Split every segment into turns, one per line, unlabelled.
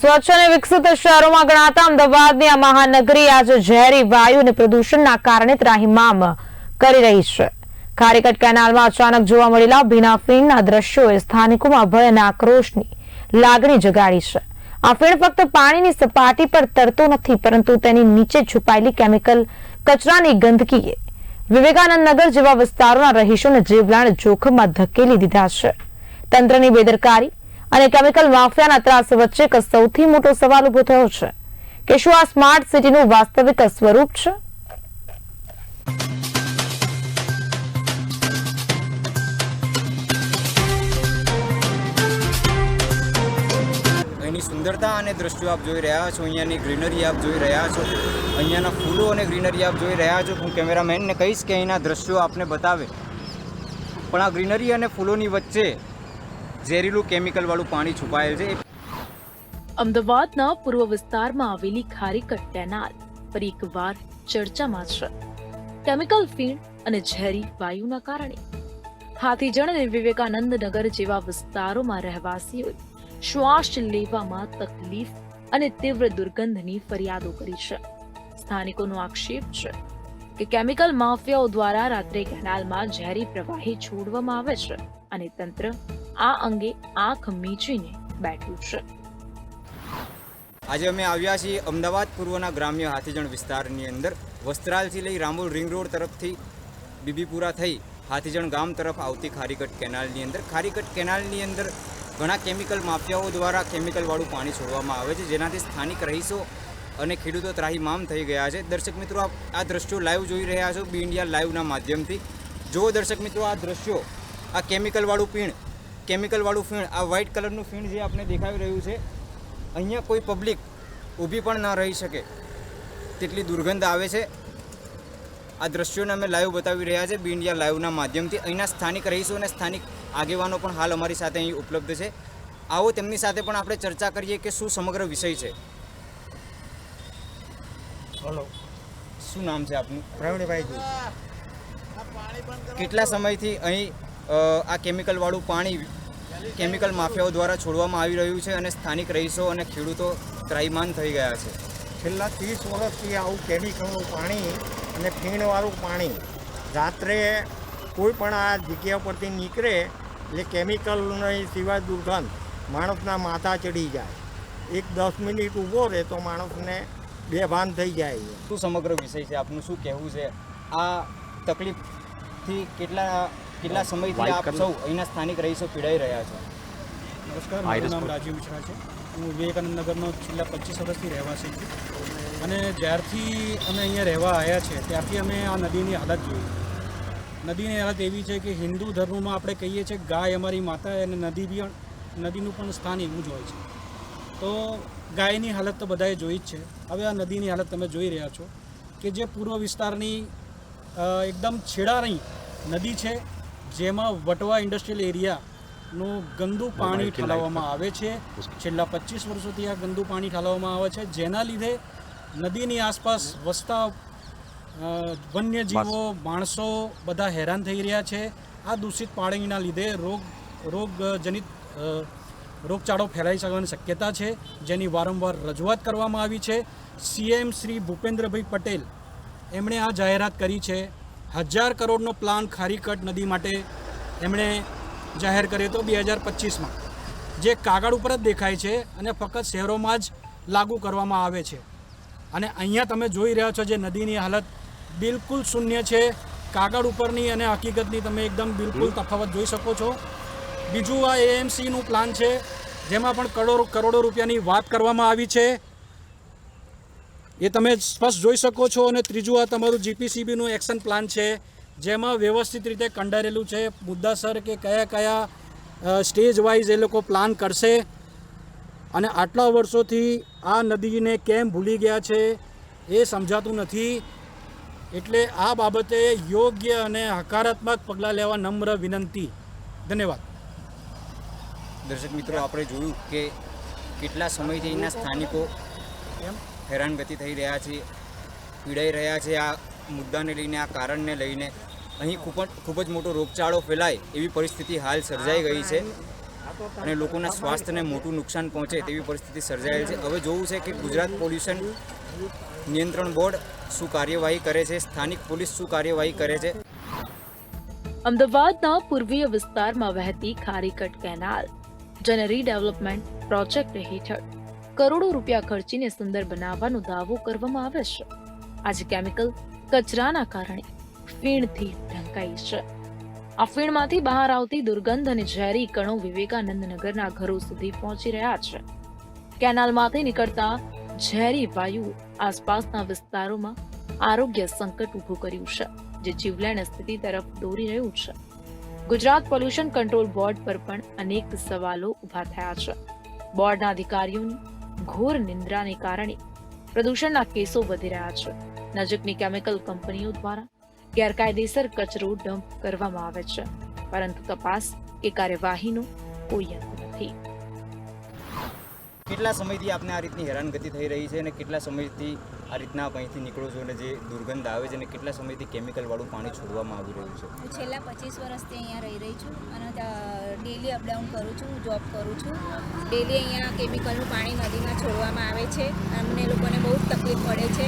સ્વચ્છ અને વિકસિત શહેરોમાં ગણાતા અમદાવાદની આ મહાનગરી આજે ઝેરી વાયુ અને પ્રદૂષણના કારણે ત્રાહિમામ કરી રહી છે. ખારીકટ કેનાલમાં અચાનક જોવા મળેલા ભીના ફીણના દ્રશ્યોએ સ્થાનિકોમાં ભય અને આક્રોશની લાગણી જગાડી છે. આ ફીણ ફક્ત પાણીની સપાટી પર તરતો નથી, પરંતુ તેની નીચે છુપાયેલી કેમિકલ કચરાની ગંદકીએ વિવેકાનંદ નગર જેવા વિસ્તારોના રહીશોને જીવલાણ જોખમમાં ધકેલી દીધા છે. તંત્રની બેદરકારી અને કેમિકલ માફિયાના ત્રાસ વચ્ચે એક સૌથી મોટો સવાલ ઊભો થયો છે. કે શું આ સ્માર્ટ સિટીનું વાસ્તવિક સ્વરૂપ છે?
અહીંની સુંદરતા અને દ્રશ્યો આપ જોઈ રહ્યા છો. અહીંયાની ગ્રીનરી આપ જોઈ રહ્યા છો. અહીંયાના ફૂલો અને ગ્રીનરી આપ જોઈ રહ્યા છો. હું કેમેરામેનને કહીશ કે અહીંના દ્રશ્યો આપને બતાવે. પણ આ ગ્રીનરી અને ફૂલોની વચ્ચે ઝેરીલું કેમિકલવાળું પાણી છુપાયેલ છે.
અમદાવાદના પૂર્વ વિસ્તારમાં આવેલી ખારીકટ કેનાલ ફરી એકવાર ચર્ચામાં છે. કેમિકલ ફીણ અને ઝેરી વાયુના કારણે. હાથીજણ અને વિવેકાનંદ નગર જેવા વિસ્તારોમાં રહેવાસીઓએ શ્વાસ લેવામાં તકલીફ અને તીવ્ર દુર્ગંધની ફરિયાદો કરી છે. સ્થાનિકોનો આક્ષેપ છે કે કેમિકલ માફિયાઓ દ્વારા રાત્રે કેનાલમાં ઝેરી પ્રવાહી છોડવામાં આવે છે અને તંત્ર આ અંગે આંખ મીચીને બેઠું છે.
આજે અમે આવ્યા છીએ અમદાવાદ પૂર્વના ગ્રામ્ય હાથીજણ વિસ્તારની અંદર. વસ્ત્રાલથી લઈ રામોલ રિંગ રોડ તરફથી બીબીપુરા થઈ હાથીજણ ગામ તરફ આવતી ખારીકટ કેનાલની અંદર. ખારીકટ કેનાલની અંદર ઘણા કેમિકલ માફિયાઓ દ્વારા કેમિકલવાળું પાણી છોડવામાં આવે છે. જેનાથી સ્થાનિક રહીશો અને ખેડૂતો ત્રાહીમામ થઈ ગયા છે. દર્શક મિત્રો, આપ આ દ્રશ્યો લાઈવ જોઈ રહ્યા છો. બી ઇન્ડિયા લાઈવના માધ્યમથી. જો દર્શક મિત્રો, આ દ્રશ્યો આ કેમિકલવાળું પીણ કેમિકલવાળું ફીણ આ વ્હાઇટ કલરનું ફીણ જે આપણે દેખાઈ રહ્યું છે અહીંયા કોઈ પબ્લિક ઊભી પણ ન રહી શકે. તેટલી દુર્ગંધ આવે છે. આ દ્રશ્યોને અમે લાઈવ બતાવી રહ્યા છે બી ઇન્ડિયા લાઈવના માધ્યમથી. અહીંના સ્થાનિક રહીશો અને સ્થાનિક આગેવાનો પણ હાલ અમારી સાથે અહીં ઉપલબ્ધ છે. આવો તેમની સાથે પણ આપણે ચર્ચા કરીએ કે શું સમગ્ર વિષય છે.
હલો.
શું નામ છે આપનું?
પ્રવીણભાઈ
કેટલા સમયથી અહીં આ કેમિકલવાળું પાણી કેમિકલ માફિયાઓ દ્વારા છોડવામાં આવી રહ્યું છે અને સ્થાનિક રહીશો અને ખેડૂતો ત્રાહિમાન થઈ ગયા છે.
છેલ્લા ત્રીસ વર્ષથી આવું કેમિકલનું પાણી અને ફીણવાળું પાણી રાત્રે કોઈ પણ આ જગ્યા પરથી નીકળે એટલે કેમિકલની સિવાય દુર્ગંધ માણસના માથા ચડી જાય. એક દસ મિનિટ ઊભો રહે તો માણસને બેભાન થઈ જાય
શું સમગ્ર વિષય છે? આપનું શું કહેવું છે? આ તકલીફથી કેટલા કેટલા સમયથી આપ સૌ અહીંના સ્થાનિક રહીશો પીડાઈ રહ્યા છો?
નમસ્કાર મારું નામ રાજીવ મિશ્રા છે હું વિવેકાનંદ નગરનો છેલ્લા પચીસ વર્ષથી રહેવાસી છું. અને જ્યારથી અમે અહીંયા રહેવા આવ્યા છે ત્યારથી અમે આ નદીની હાલત જોઈ. નદીની હાલત એવી છે કે હિન્દુ ધર્મમાં આપણે કહીએ છીએ ગાય અમારી માતા અને નદી બી નદીનું પણ સ્થાન એવું જ હોય છે. તો ગાયની હાલત તો બધાએ જોઈ જ છે. હવે આ નદીની હાલત તમે જોઈ રહ્યા છો કે જે પૂર્વ વિસ્તારની એકદમ છેડા નહીં નદી છે. જેમાં વટવા ઇન્ડસ્ટ્રીયલ એરિયાનું ગંદુ પાણી ઠાલવવામાં આવે છે. છેલ્લા પચીસ વર્ષોથી આ ગંદુ પાણી ઠાલવવામાં આવે છે. જેના લીધે નદીની આસપાસ વસતા વન્યજીવો માણસો બધા હેરાન થઈ રહ્યા છે. આ દૂષિત પાણીના લીધે રોગ રોગજનિત રોગચાળો ફેલાઈ શકવાની શક્યતા છે જેની વારંવાર રજૂઆત કરવામાં આવી છે. સીએમ શ્રી ભૂપેન્દ્રભાઈ પટેલ એમણે આ જાહેરાત કરી છે. હજાર કરોડનો પ્લાન ખારીકટ નદી માટે એમણે જાહેર કર્યો હતો બે હજાર પચીસમાં. જે કાગળ ઉપર જ દેખાય છે અને ફક્ત શહેરોમાં જ લાગુ કરવામાં આવે છે. અને અહીંયા તમે જોઈ રહ્યા છો જે નદીની હાલત બિલકુલ શૂન્ય છે. કાગળ ઉપરની અને હકીકતની તમે એકદમ બિલકુલ તફાવત જોઈ શકો છો. બીજું આ એએમસીનું પ્લાન છે જેમાં પણ કરોડો કરોડો રૂપિયાની વાત કરવામાં આવી છે. એ તમે સ્પષ્ટ જોઈ શકો છો અને ત્રીજું આ તમારું જીપીસીબીનું એક્શન પ્લાન છે જેમાં વ્યવસ્થિત રીતે કંડારેલું છે. મુદ્દાસર કે કયા કયા સ્ટેજ વાઇઝ એ લોકો પ્લાન કરશે. અને આટલા વર્ષોથી આ નદીને કેમ ભૂલી ગયા છે એ સમજાતું નથી. એટલે આ બાબતે યોગ્ય અને હકારાત્મક પગલાં લેવા નમ્ર વિનંતી. ધન્યવાદ.
દર્શક મિત્રો આપણે જોયું કે કેટલા સમયથી એના સ્થાનિકો હેરાનગતિ થઈ રહ્યા છે, પીડાઈ રહ્યા છે આ મુદ્દાને લઈને, આ કારણને લઈને. અહીં ખૂબ જ ખૂબ જ મોટો રોગચાળો ફેલાય એવી પરિસ્થિતિ હાલ સર્જાઈ ગઈ છે અને લોકોના સ્વાસ્થ્યને મોટું નુકસાન પહોંચે તેવી પરિસ્થિતિ સર્જાયેલ છે. હવે જોવું છે કે ગુજરાત પોલ્યુશન નિયંત્રણ બોર્ડ શું કાર્યવાહી કરે છે, સ્થાનિક પોલીસ શું કાર્યવાહી કરે છે?
અમદાવાદના પૂર્વીય વિસ્તારમાં વહેતી ખારીકટ કેનાલ, જેને રીડેવલપમેન્ટ પ્રોજેક્ટ હેઠળ કરોડો રૂપિયા ખર્ચીને સુંદર બનાવવાનો દાવો કરવામાં આવે છે. આજે કેમિકલ કચરાના કારણે ફીણથી ઢંકાઈ છે. આ ફીણમાંથી બહાર આવતી દુર્ગંધ અને ઝેરી કણો વિવેકાનંદ નગરના ઘરો સુધી પહોંચી રહ્યા છે. કેનાલમાંથી નીકળતા ઝેરી વાયુ આસપાસના વિસ્તારોમાં આરોગ્ય સંકટ ઊભું કર્યું છે, જે જીવલેણ સ્થિતિ તરફ દોરી રહ્યું છે. ગુજરાત પોલ્યુશન કંટ્રોલ બોર્ડ પર પણ અનેક સવાલો ઊભા થયા છે. બોર્ડના અધિકારીઓની ઘોર નિંદ્રાને કારણે પ્રદૂષણના કેસો વધી રહ્યા છે. નજીકની કેમિકલ કંપનીઓ દ્વારા ગેરકાયદેસર કચરો ડમ્પ કરવામાં આવે છે. પરંતુ તપાસ કે કાર્યવાહીનો કોઈ અંત નથી.
કેટલા સમયથી આપને આ રીતની હેરાનગતિ થઈ રહી છે અને કેટલા સમયથી આ રીતના અહીંથી નીકળો છો અને જે દુર્ગંધ આવે છે અને કેટલા સમયથી કેમિકલવાળું પાણી છોડવામાં આવી રહ્યું છે?
હું છેલ્લા પચીસ વર્ષથી અહીંયા રહી રહી છું અને ડેલી અપડાઉન કરું છું જોબ કરું છું. ડેલી અહીંયા કેમિકલનું પાણી નદીમાં છોડવામાં આવે છે. અમને લોકોને બહુ જ તકલીફ પડે છે.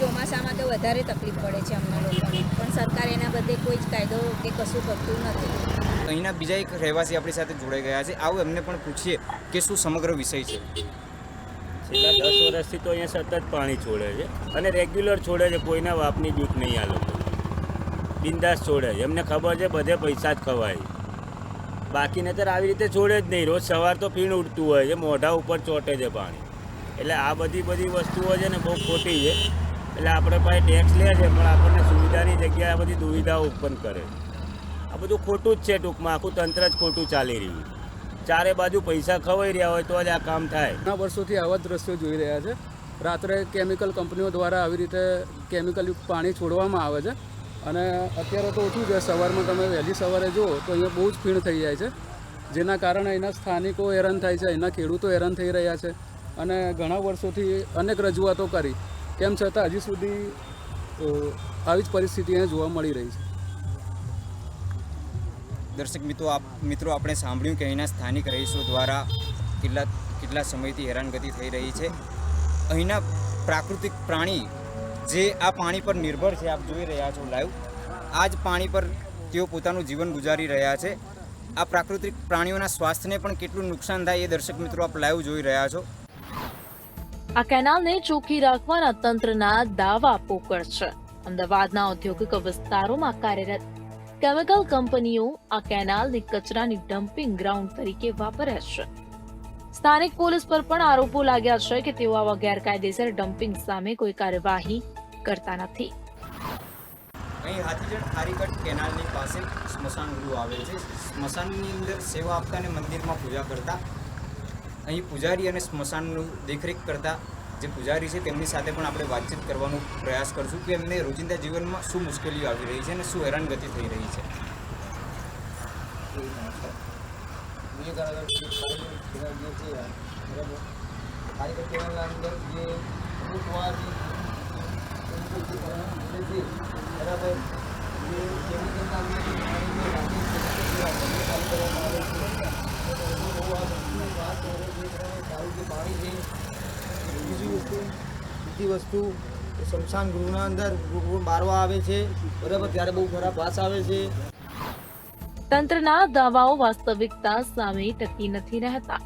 ચોમાસામાં તો વધારે તકલીફ પડે છે અમને લોકોને. પણ સરકાર એના બદલે કોઈ જ કાયદો કે કશું કરતું નથી.
અહીંના બીજા એક રહેવાસી આપણી સાથે જોડાઈ ગયા છે. આવું એમને પણ પૂછીએ કે શું સમગ્ર વિષય છે?
છેલ્લા દસ વર્ષથી તો અહીંયા સતત પાણી છોડે છે અને રેગ્યુલર છોડે છે કોઈના વાપની બીક નહીં આ લોકો. બિંદાસ છોડે છે. એમને ખબર છે બધે પૈસા જ ખવાય. બાકી નતર આવી રીતે છોડે જ નહીં. રોજ સવાર તો પીણ ઉડતું હોય છે મોઢા ઉપર ચોટે છે પાણી. એટલે આ બધી બધી વસ્તુઓ છે ને બહુ ખોટી છે. એટલે આપણે પાસે ટેક્સ લે છે, પણ આપણને સુવિધાની જગ્યાએ આ બધી દુવિધાઓ ઉત્પન્ન કરે. આ બધું ખોટું જ છે ટૂંકમાં, આખું તંત્ર જ ખોટું ચાલી રહ્યું ચારે બાજુ પૈસા ખવાઈ રહ્યા હોય તો જ આ કામ થાય.
ઘણા વર્ષોથી આવા દ્રશ્યો જોઈ રહ્યા છે. રાત્રે કેમિકલ કંપનીઓ દ્વારા આવી રીતે કેમિકલયુક્ત પાણી છોડવામાં આવે છે. અને અત્યારે તો ઓછું છે સવારમાં તમે વહેલી સવારે જુઓ તો અહીંયા બહુ જ ભીડ થઈ જાય છે. જેના કારણે અહીંના સ્થાનિકો હેરાન થાય છે અહીંના ખેડૂતો હેરાન થઈ રહ્યા છે. અને ઘણા વર્ષોથી અનેક રજૂઆતો કરી. તેમ છતાં હજી સુધી આવી જ પરિસ્થિતિ અહીંયા જોવા મળી રહી છે.
દર્શક મિત્રો, આપ, મિત્રો, આપણે સાંભળ્યું કે અહીંના સ્થાનિક રહીશો દ્વારા કેટલા કેટલા સમયથી હેરાનગતિ થઈ રહી છે. અહીંના પ્રાકૃતિક પ્રાણી જે આ પાણી પર નિર્ભર છે, આપ જોઈ રહ્યા છો લાઈવ, આ જ પાણી પર તેઓ પોતાનું જીવન ગુજારી રહ્યા છે. આ પ્રાકૃતિક પ્રાણીઓના સ્વાસ્થ્યને પણ કેટલું નુકસાન થાય એ દર્શક મિત્રો આપ લાઈવ જોઈ રહ્યા છો.
આ કેનાલને ચોખ્ખી રાખવાના તંત્રના દાવા પોકળ છે. અમદાવાદના ઔદ્યોગિક વિસ્તારોમાં કાર્યરત કેમિકલ કંપનીઓ આ કેનાલને કચરાની ડમ્પિંગ ગ્રાઉન્ડ તરીકે વાપરે છે. સ્થાનિક પોલીસ પર પણ આરોપો લાગ્યા છે કે તેઓ આવા ગેરકાયદેસર ડમ્પિંગ સામે કોઈ કાર્યવાહી કરતા નથી.
અહીં હાથીજણ ખારીકટ કેનાલની પાસે સ્મશાન ગૃહ આવેલ છે. સ્મશાનની અંદર સેવા આપતા અને મંદિરમાં પૂજા કરતા અહીં પૂજારી અને સ્મશાનનું દેખરેખ કરતા જે પૂજારી છે તેમની સાથે પણ આપણે વાતચીત કરવાનો પ્રયાસ કરશું કે એમને રોજિંદા જીવનમાં શું મુશ્કેલીઓ આવી રહી છે અને શું હેરાનગતિ થઈ રહી છે.
બીજી વસ્તુ બીજી વસ્તુ, એ સ્મશાન ગૃહના અંદર મારવા આવે છે. બરાબર, ત્યારે બહુ ખરાબ વાસ આવે છે.
તંત્રના દાવાઓ વાસ્તવિકતા સામે ટકી નથી રહેતા.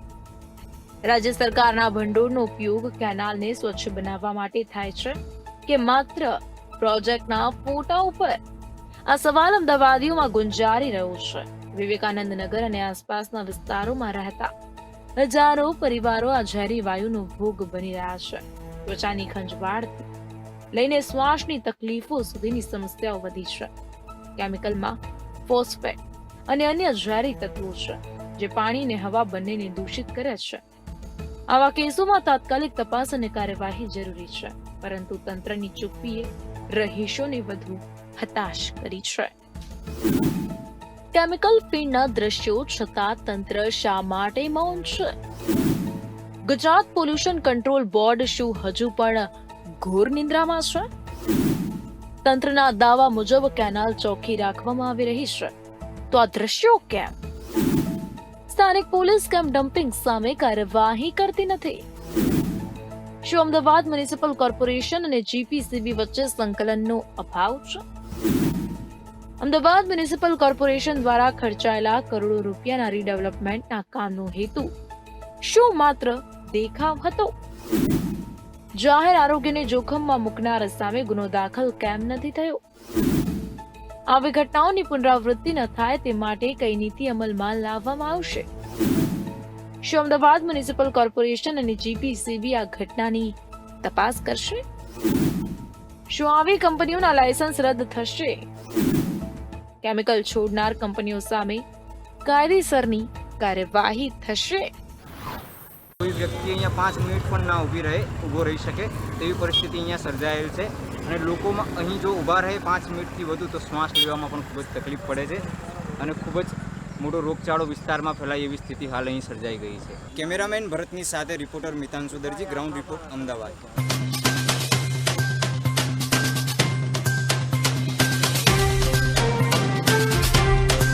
રાજ્ય સરકારના ભંડોળનો ઉપયોગ કેનાલને સ્વચ્છ બનાવવા માટે થાય છે કે માત્ર પ્રોજેક્ટના ફોટા ઉપર? આ સવાલ અમદાવાદીઓમાં ગુંજારી રહ્યો છે. વિવેકાનંદ નગર અને આસપાસના વિસ્તારોમાં રહેતા હજારો પરિવારો આ ઝેરી વાયુનો ભોગ બની રહ્યા છે. ત્વચાની ખંજવાળથી લઈને શ્વાસની તકલીફો સુધીની સમસ્યાઓ વધી છે. કેમિકલમાં ફોસ્ફેટ અને અન્ય ઝેરી તત્વો છે, જે પાણી અને હવા બંનેને દૂષિત કરે છે. આવા કેસોમાં તાત્કાલિક તપાસ અને કાર્યવાહી જરૂરી છે, પરંતુ તંત્રની ચૂપ્પીએ રહીશોને વધુ હતાશ કરી છે. કેમિકલ ફીડના દ્રશ્યો છતાં તંત્ર શા માટે મૌન છે? ગુજરાત પોલ્યુશન કંટ્રોલ બોર્ડ શું હજુ પણ ઘોર નિંદ્રામાં છે? તંત્રના દાવા મુજબ કેનાલ ચોખ્ખી રાખવામાં આવી રહી છે. તો આ દ્રશ્યો કેમ? સ્થાનિક પોલીસ કેમ ડમ્પિંગ સામે કાર્યવાહી કરતી નથી? શું અમદાવાદ મ્યુનિસિપલ કોર્પોરેશન અને જીપીસીબી વચ્ચે સંકલનનો અભાવ છે? અમદાવાદ મ્યુનિસિપલ કોર્પોરેશન દ્વારા ખર્ચાયેલા કરોડો રૂપિયાના રીડેવલપમેન્ટના કામનો હેતુ. શું માત્ર દેખાવ હતો? જાહેર આરોગ્યને જોખમમાં મૂકનાર સામે ગુનો દાખલ કેમ નથી થયો? આવી ઘટનાઓની પુનરાવૃત્તિ ન થાય તે માટે કઈ નીતિ અમલમાં લાવવામાં આવશે? શું અમદાવાદ મ્યુનિસિપલ કોર્પોરેશન અને જીપીસીબી આ ઘટનાની તપાસ કરશે? શું આવી કંપનીઓના લાયસન્સ રદ થશે? કેમિકલ છોડનાર કંપનીઓ સામે કાયદેસરની કાર્યવાહી થશે.
કોઈ વ્યક્તિ અહીંયા પાંચ મિનિટ પણ ના ઊભી રહે, ઊભો રહી શકે, તેવી પરિસ્થિતિ અહીંયા સર્જાયેલ છે. અને લોકોમાં અહીં જો ઊભા રહે પાંચ મિનિટથી વધુ, તો શ્વાસ લેવામાં પણ ખૂબ જ તકલીફ પડે છે. અને ખૂબ જ મોટો રોગચાળો વિસ્તારમાં ફેલાય એવી સ્થિતિ હાલ અહીં સર્જાઈ ગઈ છે. કેમેરામેન ભરતની સાથે reporter Mitanshu Darji ground report Ahmedabad.